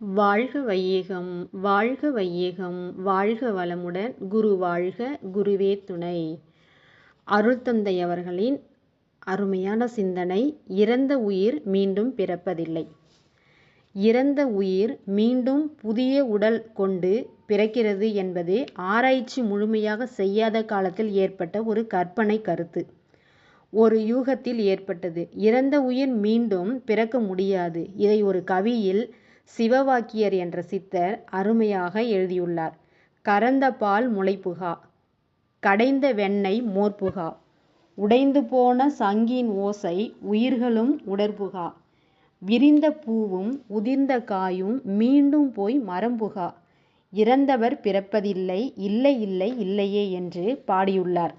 வாழ்க வையகம் வாழ்க வையகம் வாழ்க வளமுடன் குரு வாழ்க குருவே துணை. அருள்தந்தை அவர்களின் அருமையான சிந்தனை இறந்த உயிர் மீண்டும் பிறப்பதில்லை. இறந்த உயிர் மீண்டும் புதிய உடல் கொண்டு பிறக்கிறது என்பது ஆராய்ச்சி முழுமையாக செய்யாத காலத்தில் ஏற்பட்ட ஒரு கற்பனை கருத்து. ஒரு யூகத்தில் ஏற்பட்டது. இறந்த உயிர் மீண்டும் பிறக்க முடியாது. இதை ஒரு கவியில் சிவவாக்கியர் என்ற சித்தர் அருமையாக எழுதியுள்ளார். கறந்த பால் முளைப்புகா கடைந்த வெண்ணெய் மோர்புகா உடைந்து போன சங்கின் ஓசை உயிர்களும் உடற்புகா விரிந்த பூவும் உதிர்ந்த காயும் மீண்டும் போய் மரம்புகா இறந்தவர் பிறப்பதில்லை இல்லை இல்லை இல்லையே என்று பாடியுள்ளார்.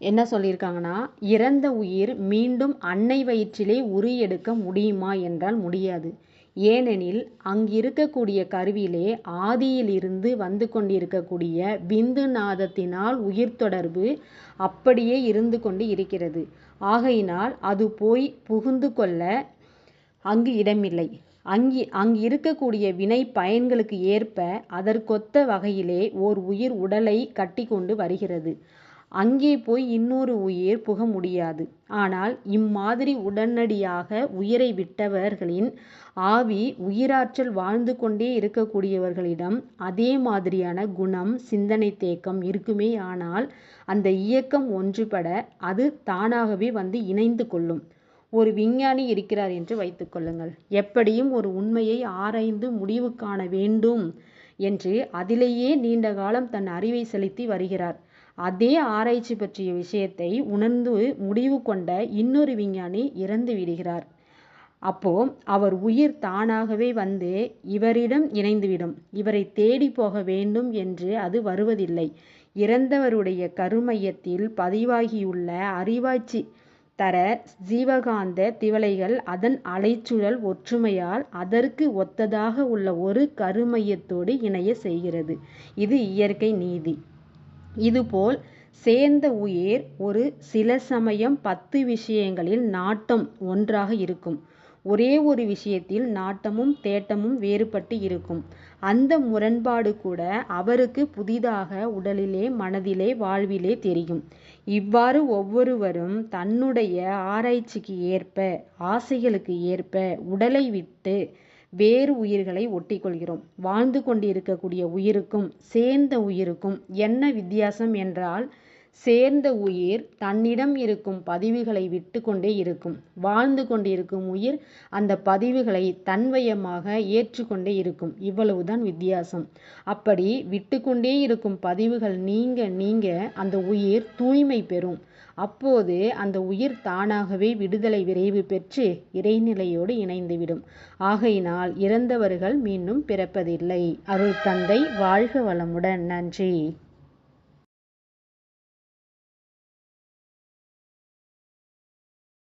என்ன சொல்லியிருக்காங்கன்னா இறந்த உயிர் மீண்டும் அன்னை வயிற்றிலே உரி எடுக்க முடியுமா என்றால் முடியாது. ஏனெனில் அங்கிருக்கக்கூடிய கருவிலே ஆதியிலிருந்து வந்து கொண்டிருக்கக்கூடிய விந்து நாதத்தினால் உயிர் தொடர்பு அப்படியே இருந்து கொண்டு இருக்கிறது. ஆகையினால் அது போய் புகுந்து கொள்ள அங்கு இடமில்லை. அங்கி அங்கு இருக்கக்கூடிய வினை பயன்களுக்கு ஏற்ப அதற்கொத்த வகையிலே ஓர் உயிர் உடலை கட்டி கொண்டு வருகிறது. அங்கே போய் இன்னொரு உயிர் புக முடியாது. ஆனால் இம்மாதிரி உடனடியாக உயிரை விட்டவர்களின் ஆவி உயிராற்றல் வாழ்ந்து கொண்டே இருக்கக்கூடியவர்களிடம் அதே மாதிரியான குணம் சிந்தனை தேக்கம் இருக்குமே ஆனால் அந்த இயக்கம் ஒன்றுபட அது தானாகவே வந்து இணைந்து கொள்ளும். ஒரு விஞ்ஞானி இருக்கிறார் என்று வைத்துக்கொள்ளுங்கள் எப்படியும் ஒரு உண்மையை ஆராய்ந்து முடிவு காண வேண்டும் என்று அதிலேயே நீண்ட காலம் தன் அறிவை செலுத்தி வருகிறார். அதே ஆராய்ச்சி பற்றிய விஷயத்தை உணர்ந்து முடிவு கொண்ட இன்னொரு விஞ்ஞானி இறந்து விடுகிறார். அப்போ அவர் உயிர் தானாகவே வந்து இவரிடம் இணைந்துவிடும். இவரை தேடி போக வேண்டும் என்று அது வருவதில்லை. இறந்தவருடைய கருமையத்தில் பதிவாகியுள்ள அறிவாட்சி தர ஜீவகாந்த திவலைகள் அதன் அலைச்சுழல் ஒற்றுமையால் அதற்கு ஒத்ததாக உள்ள ஒரு கருமையத்தோடு இணைய செய்கிறது. இது இயற்கை நீதி. இதுபோல் சேர்ந்த உயிர் ஒரு சில சமயம் பத்து விஷயங்களில் நாட்டம் ஒன்றாக இருக்கும். ஒரே ஒரு விஷயத்தில் நாட்டமும் தேட்டமும் வேறுபட்டு இருக்கும். அந்த முரண்பாடு கூட அவருக்கு புதிதாக உடலிலே மனதிலே வாழ்விலே தெரியும். இவ்வாறு ஒவ்வொருவரும் தன்னுடைய ஆராய்ச்சிக்கு ஏற்ப ஆசைகளுக்கு ஏற்ப உடலை விட்டு வேறு உயிர்களை ஒட்டிக்கொள்கிறோம். வாழ்ந்து கொண்டிருக்கக்கூடிய உயிருக்கும் சேர்ந்த உயிருக்கும் என்ன வித்தியாசம் என்றால் சேர்ந்த உயிர் தன்னிடம் இருக்கும் பதிவுகளை விட்டு கொண்டே இருக்கும். வாழ்ந்து கொண்டிருக்கும் உயிர் அந்த பதிவுகளை தன்வயமாக ஏற்றுக்கொண்டே இருக்கும். இவ்வளவுதான் வித்தியாசம். அப்படி விட்டு கொண்டே இருக்கும் பதிவுகள் நீங்க நீங்க அந்த உயிர் தூய்மை பெறும். அப்போது அந்த உயிர் தானாகவே விடுதலை விரைவு பெற்று இறைநிலையோடு இணைந்துவிடும். ஆகையினால் இறந்தவர்கள் மீண்டும் பிறப்பதில்லை. அருள் தந்தை வாழ்க வளமுடன். நன்றி.